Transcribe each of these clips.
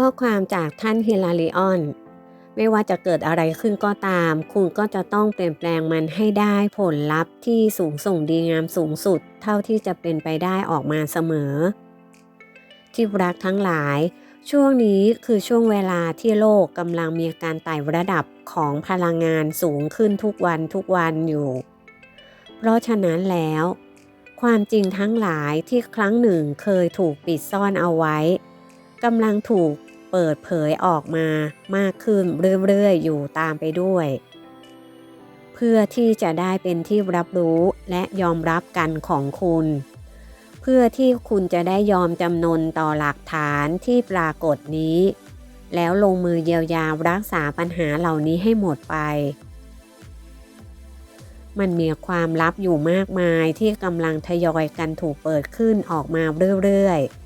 ข้อความจากท่านฮิลาริออน ไม่ว่าจะเกิดอะไรขึ้นก็ตาม คุณก็จะต้องเปลี่ยนแปลงมันให้ได้ผลลัพธ์ที่สูงส่งดีงามสูงสุด เท่าที่จะเป็นไปได้ออกมาเสมอ ที่รักทั้งหลาย ช่วงนี้คือช่วงเวลาที่โลกกำลังมีการไต่ระดับของพลังงานสูงขึ้นทุกวันทุกวันอยู่ เพราะฉะนั้นแล้วความจริงทั้งหลายที่ครั้งหนึ่งเคยถูกปิดซ่อนเอาไว้ กำลังถูกเปิดเผยออกมามากขึ้นเรื่อยๆ อยู่ตามไปด้วย เพื่อที่จะได้เป็นที่รับรู้และยอมรับกันของคุณ เพื่อที่คุณจะได้ยอมจำนนต่อหลักฐานที่ปรากฏนี้ แล้วลงมือเยียวยารักษาปัญหาเหล่านี้ให้หมดไปมันมีความลับอยู่มากมายที่กำลังทยอยกันถูกเปิดขึ้นออกมาเรื่อยๆ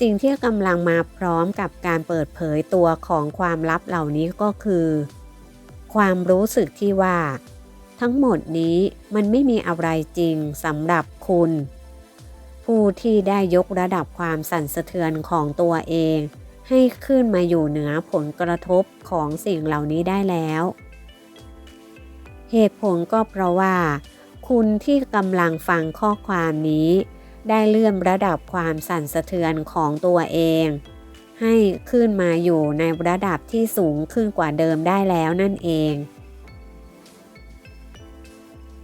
สิ่งที่กำลังมาพร้อมกับการเปิดเผยตัวของความลับเหล่านี้ก็คือ ความรู้สึกที่ว่า ทั้งหมดนี้มันไม่มีอะไรจริงสำหรับคุณ ผู้ที่ได้ยกระดับความสั่นสะเทือนของตัวเอง ให้ขึ้นมาอยู่เหนือผลกระทบของสิ่งเหล่านี้ได้แล้ว เหตุผลก็เพราะว่า คุณที่กำลังฟังข้อความนี้ ได้เลื่อนระดับความสั่นสะเทือนของตัวเอง ให้ขึ้นมาอยู่ในระดับที่สูงขึ้นกว่าเดิมได้แล้วนั่นเอง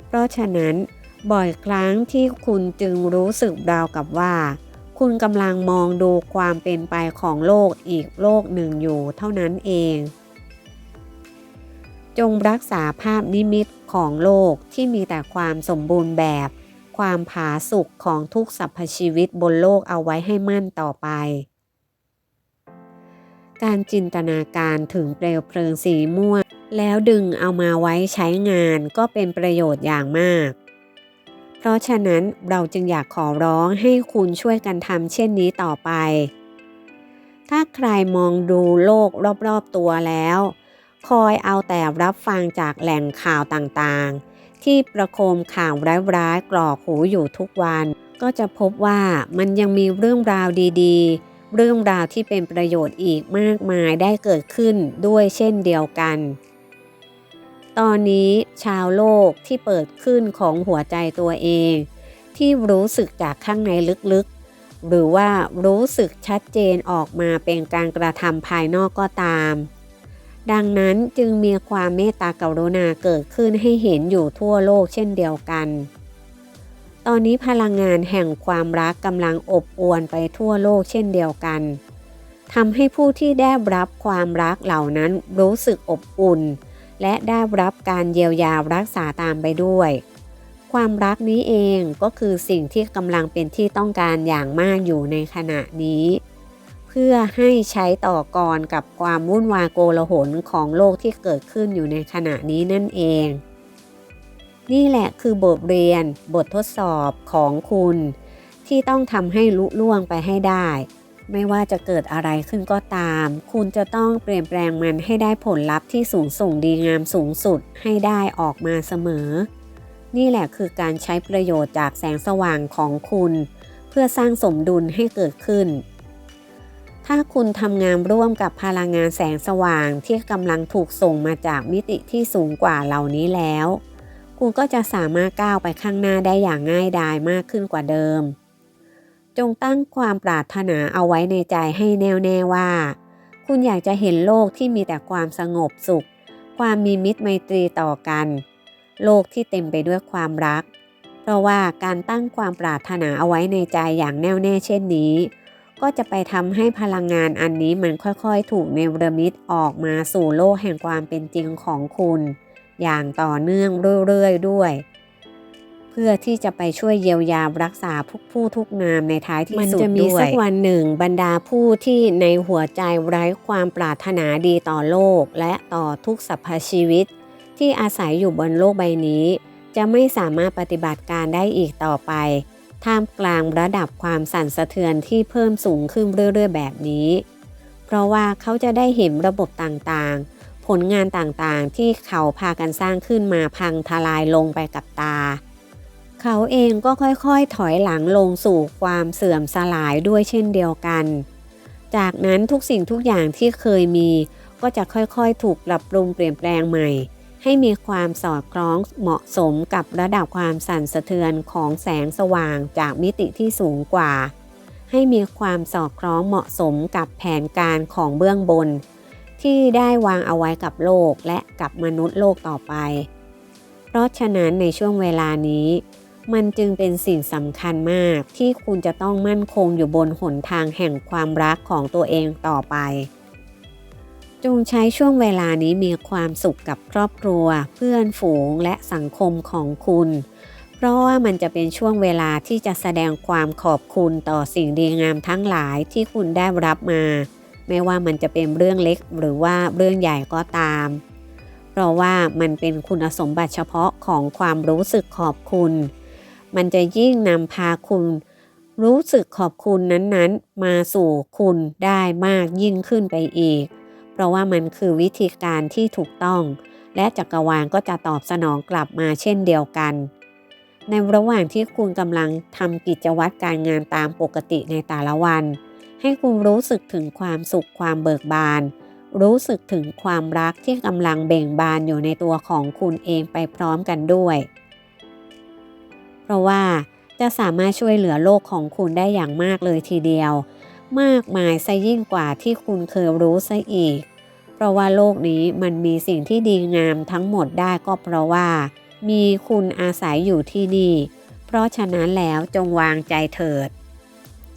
เพราะฉะนั้น บ่อยครั้งที่คุณจึงรู้สึกราวกับว่า คุณกำลังมองดูความเป็นไปของโลกอีกโลกหนึ่งอยู่เท่านั้นเอง จงรักษาภาพนิมิตของโลกที่มีแต่ความสมบูรณ์แบบ ความผาสุกของทุกสรรพชีวิตบนโลกเอาไว้ให้มั่นต่อไป การจินตนาการถึงเปลวเพลิงสีม่วง แล้วดึงเอามาไว้ใช้งานก็เป็นประโยชน์อย่างมากเพราะฉะนั้นเราจึงอยากขอร้องให้คุณช่วยกันทำเช่นนี้ต่อไป ถ้าใครมองดูโลกรอบๆตัวแล้ว คอยเอาแต่รับฟังจากแหล่งข่าวต่างๆ ที่ประโคมข่าวร้ายๆกรอกหูอยู่ทุกวัน ก็จะพบว่ามันยังมีเรื่องราวดีๆ เรื่องราวที่เป็นประโยชน์อีกมากมายได้เกิดขึ้นด้วยเช่นเดียวกัน ตอนนี้ชาวโลกที่เปิดขึ้นของหัวใจตัวเอง ที่รู้สึกจากข้างในลึกๆ หรือว่ารู้สึกชัดเจนออกมาเป็นการกระทำภายนอกก็ตาม ดังนั้นจึงมีความเมตตากรุณาเกิดขึ้นให้เห็นอยู่ทั่วโลกเช่นเดียวกัน ตอนนี้พลังงานแห่งความรักกำลังอบอวลไปทั่วโลกเช่นเดียวกันทำให้ผู้ที่ได้รับความรักเหล่านั้นรู้สึกอบอุ่น และได้รับการเยียวยารักษาตามไปด้วย ความรักนี้เองก็คือสิ่งที่กำลังเป็นที่ต้องการอย่างมากอยู่ในขณะนี้ พื่อให้ใช้ต่อกรกับความวุ่นวายโกลาหลของโลกที่เกิดขึ้นอยู่ในขณะนี้นั่นเอง นี่แหละคือบทเรียนบททดสอบของคุณ ที่ต้องทำให้ลุล่วงไปให้ได้ ไม่ว่าจะเกิดอะไรขึ้นก็ตาม คุณจะต้องเปลี่ยนแปลงมันให้ได้ผลลัพธ์ที่สูงส่งดีงามสูงสุดให้ได้ออกมาเสมอ นี่แหละคือการใช้ประโยชน์จากแสงสว่างของคุณ เพื่อสร้างสมดุลให้เกิดขึ้น ถ้าคุณทำงานร่วมกับพลังงานแสงสว่างที่กำลังถูกส่งมาจากมิติที่สูงกว่าเหล่านี้แล้ว คุณก็จะสามารถก้าวไปข้างหน้าได้อย่างง่ายดายมากขึ้นกว่าเดิม จงตั้งความปรารถนาเอาไว้ในใจให้แน่วแน่ว่า คุณอยากจะเห็นโลกที่มีแต่ความสงบสุข ความมีมิตรไมตรีต่อกัน โลกที่เต็มไปด้วยความรัก เพราะว่าการตั้งความปรารถนาเอาไว้ในใจอย่างแน่วแน่เช่นนี้ ก็จะไปทำให้พลังงานอันนี้มันค่อยๆ ถูกเนรมิตออกมาสู่โลกแห่งความเป็นจริงของคุณ อย่างต่อเนื่องเรื่อยๆด้วย เพื่อที่จะไปช่วยเยียวยารักษาผู้ผู้ทุกนามในท้ายที่สุดด้วย มันจะมีสักวันหนึ่งบรรดาผู้ที่ในหัวใจไร้ความปรารถนาดีต่อโลก และต่อทุกสรรพชีวิต ที่อาศัยอยู่บนโลกใบนี้ จะไม่สามารถปฏิบัติการได้อีกต่อไป ท่ามกลางระดับความสั่นสะเทือนที่เพิ่มสูงขึ้นเรื่อยๆ แบบนี้ เพราะว่าเขาจะได้เห็นระบบต่างๆ ผลงานต่างๆ ที่เขาพากันสร้างขึ้นมาพังทลายลงไปกับตา เขาเองก็ค่อยๆ ถอยหลังลงสู่ความเสื่อมสลายด้วยเช่นเดียวกัน จากนั้นทุกสิ่งทุกอย่างที่เคยมีก็จะค่อยๆ ถูกปรับปรุงเปลี่ยนแปลงใหม่ ให้มีความสอดคล้องเหมาะสมกับระดับความสั่นสะเทือนของแสงสว่างจากมิติที่สูงกว่า ให้มีความสอดคล้องเหมาะสมกับแผนการของเบื้องบน ที่ได้วางเอาไว้กับโลกและกับมนุษย์โลกต่อไป เพราะฉะนั้นในช่วงเวลานี้ มันจึงเป็นสิ่งสำคัญมากที่คุณจะต้องมั่นคงอยู่บนหนทางแห่งความรักของตัวเองต่อไป จงใช้ช่วงเวลานี้มีความสุขกับครอบครัว เพื่อนฝูงและสังคมของคุณ เพราะว่ามันจะเป็นช่วงเวลาที่จะแสดงความขอบคุณต่อสิ่งดีงามทั้งหลายที่คุณได้รับมา ไม่ว่ามันจะเป็นเรื่องเล็กหรือว่าเรื่องใหญ่ก็ตาม เพราะว่ามันเป็นคุณสมบัติเฉพาะของความรู้สึกขอบคุณ มันจะยิ่งนำพาคุณรู้สึกขอบคุณนั้นๆ มาสู่คุณได้มากยิ่งขึ้นไปอีก เพราะว่ามันคือวิธีการที่ถูกต้อง และจักรวาลก็จะตอบสนองกลับมาเช่นเดียวกัน ในระหว่างที่คุณกำลังทำกิจวัตรการงานตามปกติในแต่ละวัน ให้คุณรู้สึกถึงความสุขความเบิกบาน รู้สึกถึงความรักที่กำลังเบ่งบานอยู่ในตัวของคุณเองไปพร้อมกันด้วย เพราะว่าจะสามารถช่วยเหลือโลกของคุณได้อย่างมากเลยทีเดียว มากมายซะยิ่งกว่าที่คุณเคยรู้ซะอีก เพราะว่าโลกนี้มันมีสิ่งที่ดีงามทั้งหมดได้ก็เพราะว่า มีคุณอาศัยอยู่ที่นี่ เพราะฉะนั้นแล้วจงวางใจเถิด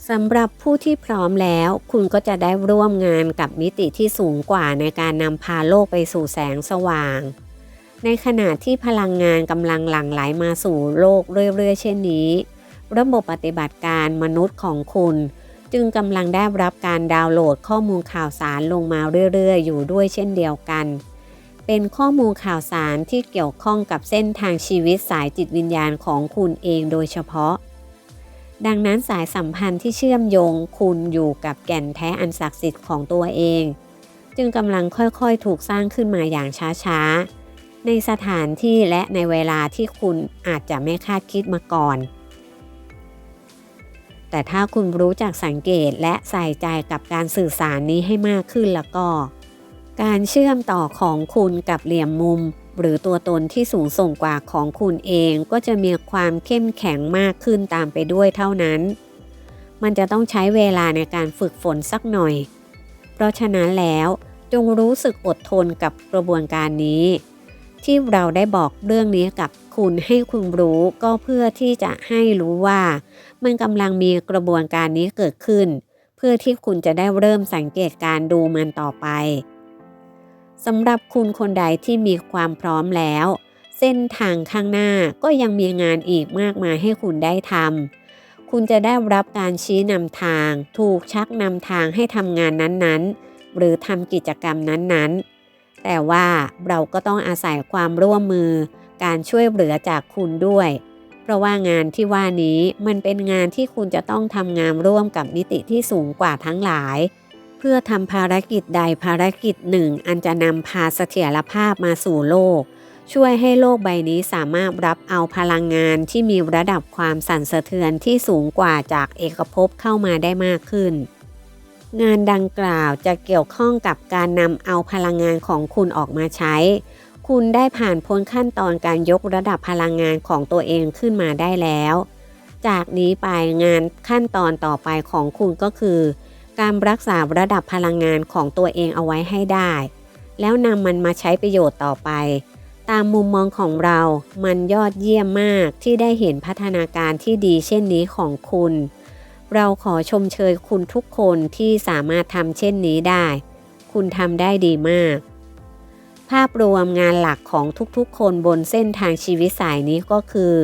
สำหรับผู้ที่พร้อมแล้วคุณก็จะได้ร่วมงานกับมิติที่สูงกว่าในการนำพาโลกไปสู่แสงสว่าง ในขณะที่พลังงานกำลังหลั่งไหลมาสู่โลกเรื่อยๆเช่นนี้ ระบบปฏิบัติการมนุษย์ของคุณ จึงกำลังได้รับการดาวน์โหลดข้อมูลข่าวสารลงมาเรื่อยๆ อยู่ด้วยเช่นเดียวกัน เป็นข้อมูลข่าวสารที่เกี่ยวข้องกับเส้นทางชีวิตสายจิตวิญญาณของคุณเองโดยเฉพาะ ดังนั้นสายสัมพันธ์ที่เชื่อมโยงคุณอยู่กับแก่นแท้อันศักดิ์สิทธิ์ของตัวเอง จึงกำลังค่อยๆ ถูกสร้างขึ้นมาอย่างช้าๆ ในสถานที่และในเวลาที่คุณอาจจะไม่คาดคิดมาก่อน แต่ถ้าคุณรู้จักสังเกตและใส่ใจกับการสื่อสารนี้ให้มากขึ้นแล้วก็ การเชื่อมต่อของคุณกับเหลี่ยมมุม หรือตัวตนที่สูงส่งกว่าของคุณเองก็จะมีความเข้มแข็งมากขึ้นตามไปด้วยเท่านั้น มันจะต้องใช้เวลาในการฝึกฝนสักหน่อย เพราะฉะนั้นแล้วจงรู้สึกอดทนกับกระบวนการนี้ ที่เราได้บอกเรื่องนี้กับคุณให้คุณรู้ก็เพื่อที่จะให้รู้ว่า มันกำลังมีกระบวนการนี้เกิดขึ้น เพื่อที่คุณจะได้เริ่มสังเกตการดูมันต่อไปสำหรับคุณคนใดที่มีความพร้อมแล้ว เส้นทางข้างหน้าก็ยังมีงานอีกมากมายให้คุณได้ทำคุณจะได้รับการชี้นำทาง ถูกชักนำทางให้ทำงานนั้นๆ หรือทำกิจกรรมนั้นๆ แต่ว่าเราก็ต้องอาศัยความร่วมมือ การช่วยเหลือจากคุณด้วย เพราะว่างานที่ว่านี้มันเป็นงานที่คุณจะต้องทำงานร่วมกับมิติที่สูงกว่าทั้งหลาย เพื่อทำภารกิจใดภารกิจหนึ่ง อันจะนำพาเสถียรภาพมาสู่โลก ช่วยให้โลกใบนี้สามารถรับเอาพลังงานที่มีระดับความสั่นสะเทือนที่สูงกว่าจากเอกภพเข้ามาได้มากขึ้น งานดังกล่าวจะเกี่ยวข้องกับการนำเอาพลังงานของคุณออกมาใช้ คุณได้ผ่านพ้นขั้นตอนการยกระดับพลังงานของตัวเองขึ้นมาได้แล้ว จากนี้ไปงานขั้นตอนต่อไปของคุณก็คือ การรักษาระดับพลังงานของตัวเองเอาไว้ให้ได้ แล้วนำมันมาใช้ประโยชน์ต่อไป ตามมุมมองของเรา มันยอดเยี่ยมมากที่ได้เห็นพัฒนาการที่ดีเช่นนี้ของคุณ เราขอชมเชยคุณทุกคนที่สามารถทำเช่นนี้ได้ คุณทำได้ดีมาก ภาพรวมงานหลักของทุกๆ คนบนเส้นทางชีวิตสายนี้ก็คือ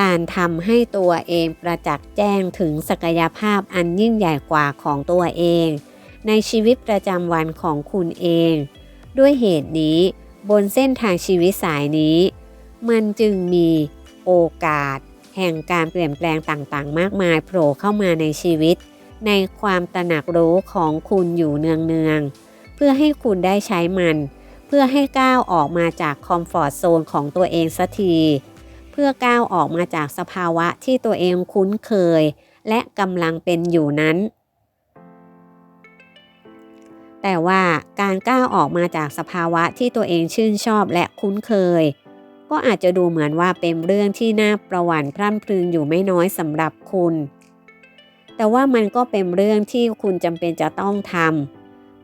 การทำให้ตัวเองประจักษ์แจ้งถึงศักยภาพอันยิ่งใหญ่กว่าของตัวเอง ในชีวิตประจำวันของคุณเอง ด้วยเหตุนี้บนเส้นทางชีวิตสายนี้ มันจึงมีโอกาส แห่งการเปลี่ยนแปลงต่างๆ มากมายโผล่เข้ามาในชีวิต ในความตระหนักรู้ของคุณอยู่เนืองๆ เพื่อให้คุณได้ใช้มัน เพื่อให้ก้าวออกมาจากคอมฟอร์ทโซนของตัวเองสักที เพื่อก้าวออกมาจากสภาวะที่ตัวเองคุ้นเคย และกำลังเป็นอยู่นั้น แต่ว่าการก้าวออกมาจากสภาวะที่ตัวเองชื่นชอบและคุ้นเคย ก็อาจจะดูเหมือนว่าเป็นเรื่องที่น่าประวั่นพร่ำพรึงอยู่ไม่น้อยสำหรับคุณ แต่ว่ามันก็เป็นเรื่องที่คุณจำเป็นจะต้องทำ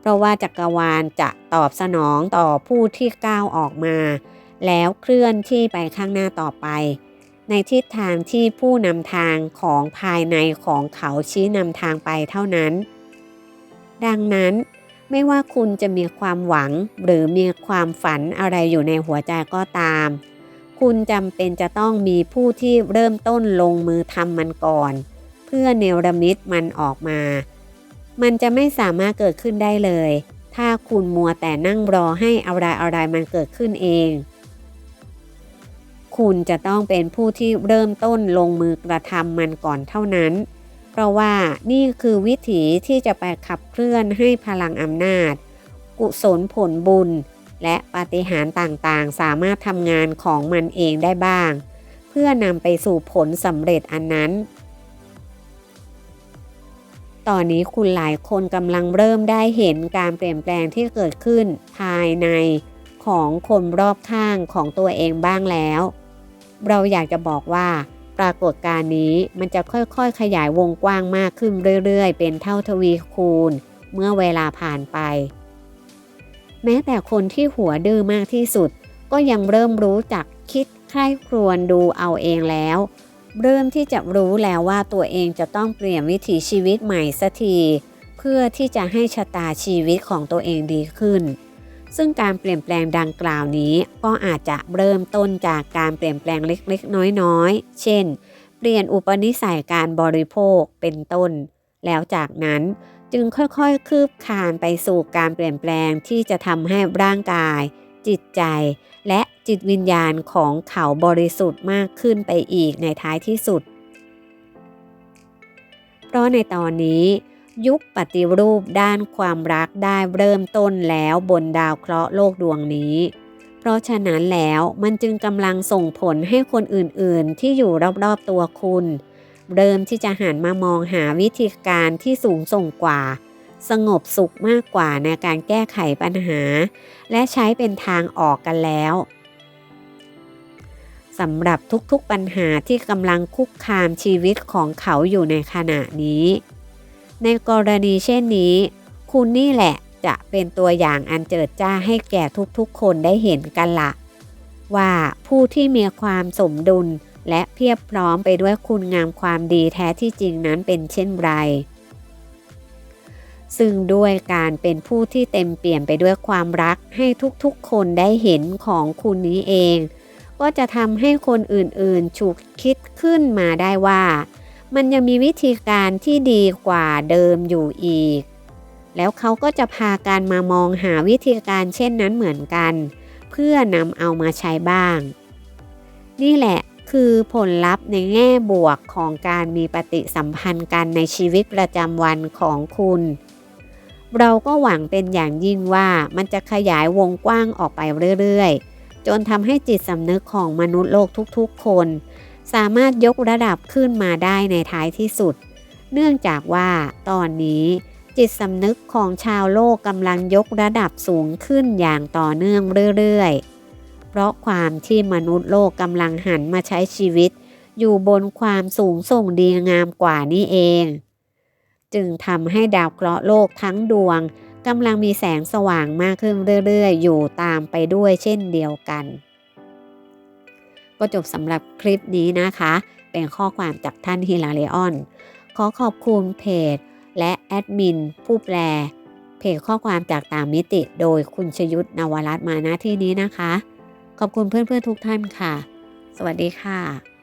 เพราะว่าจักรวาลจะตอบสนองต่อผู้ที่ก้าวออกมา แล้วเคลื่อนที่ไปข้างหน้าต่อไป ในทิศทางที่ผู้นำทางของภายในของเขาชี้นำทางไปเท่านั้น ดังนั้นไม่ว่าคุณจะมีความหวังหรือมีความฝันอะไรอยู่ในหัวใจก็ตาม คุณจำเป็นจะต้องมีผู้ที่เริ่มต้นลงมือทำมันก่อน เพื่อเนรมิตมันออกมา มันจะไม่สามารถเกิดขึ้นได้เลย ถ้าคุณมัวแต่นั่งรอให้อะไรอะไรมันเกิดขึ้นเอง คุณจะต้องเป็นผู้ที่เริ่มต้นลงมือกระทำมันก่อนเท่านั้น เพราะว่านี่คือวิถีที่จะไปขับเคลื่อนให้พลังอำนาจ กุศลผลบุญ และปาฏิหาริย์ต่างๆ สามารถทำงานของมันเองได้บ้าง เพื่อนำไปสู่ผลสำเร็จอันนั้น ตอนนี้คุณหลายคนกำลังเริ่มได้เห็นการเปลี่ยนแปลงที่เกิดขึ้นภายในของคนรอบข้างของตัวเองบ้างแล้ว เราอยากจะบอกว่าปรากฏการณ์นี้มันจะค่อยๆ ขยายวงกว้างมากขึ้นเรื่อยๆ เป็นเท่าทวีคูณ เมื่อเวลาผ่านไป แม้แต่คนที่หัวดื้อมากที่สุด ก็ยังเริ่มรู้จักคิดใคร่ครวญดูเอาเองแล้ว เริ่มที่จะรู้แล้วว่าตัวเองจะต้องเปลี่ยนวิถีชีวิตใหม่สักทีเพื่อที่จะให้ชะตาชีวิตของตัวเองดีขึ้น ซึ่งการเปลี่ยนแปลงดังกล่าวนี้ก็อาจจะเริ่มต้นจากการเปลี่ยนแปลงเล็กๆ น้อยๆ เช่น เปลี่ยนอุปนิสัยการบริโภคเป็นต้น แล้วจากนั้นจึงค่อยๆ คืบคานไปสู่การเปลี่ยนแปลงที่จะทำให้ร่างกาย จิตใจ และ จิตวิญญาณของเขาบริสุทธิ์มากขึ้นไปอีกในท้ายที่สุด เพราะในตอนนี้ ยุคปฏิรูปด้านความรักได้เริ่มต้นแล้วบนดาวเคราะห์โลกดวงนี้ เพราะฉะนั้นแล้วมันจึงกำลังส่งผลให้คนอื่นๆ ที่อยู่รอบๆตัวคุณ เริ่มที่จะหันมามองหาวิธีการที่สูงส่งกว่าสงบสุขมากกว่าในการแก้ไขปัญหา และใช้เป็นทางออกกันแล้ว สำหรับทุกๆปัญหาที่กำลังคุกคามชีวิตของเขาอยู่ในขณะนี้ ในกรณีเช่นนี้ คุณนี่แหละจะเป็นตัวอย่างอันเจิดจ้าให้แก่ทุกๆ คนได้เห็นกันละว่าผู้ที่มีความสมดุลและเพียบพร้อมไปด้วยคุณงามความดีแท้ที่จริงนั้นเป็นเช่นไร ซึ่งด้วยการเป็นผู้ที่เต็มเปี่ยมไปด้วยความรักให้ทุกๆ คนได้เห็นของคุณนี้เอง ก็จะทำให้คนอื่นๆฉุกคิดขึ้นมาได้ว่า มันยังมีวิธีการที่ดีกว่าเดิมอยู่อีก แล้วเขาก็จะพากันมามองหาวิธีการเช่นนั้นเหมือนกัน เพื่อนำเอามาใช้บ้าง นี่แหละคือผลลัพธ์ในแง่บวกของการมีปฏิสัมพันธ์กันในชีวิตประจำวันของคุณ เราก็หวังเป็นอย่างยิ่งว่ามันจะขยายวงกว้างออกไปเรื่อยๆ จนทำให้จิตสำนึกของมนุษย์โลกทุกๆคน สามารถยกระดับขึ้นมาได้ในท้ายที่สุด เนื่องจากว่าตอนนี้จิตสำนึกของชาวโลกกำลังยกระดับสูงขึ้นอย่างต่อเนื่องเรื่อยๆ เพราะความที่มนุษย์โลกกำลังหันมาใช้ชีวิต อยู่บนความสูงส่งดีงามกว่านี้เอง จึงทำให้ดาวเคราะห์โลกทั้งดวง กำลังมีแสงสว่างมากขึ้นเรื่อยๆ อยู่ตามไปด้วยเช่นเดียวกัน ก็จบสำหรับคลิปนี้นะคะ เป็นข้อความจากท่านฮิลาเลออน ขอขอบคุณเพจ และแอดมิน ผู้แปล เพจข้อความจากตามมิติโดยคุณชยุทธนวรัตน์มาณที่นี้นะคะ ขอบคุณเพื่อนๆทุกท่านค่ะ สวัสดีค่ะ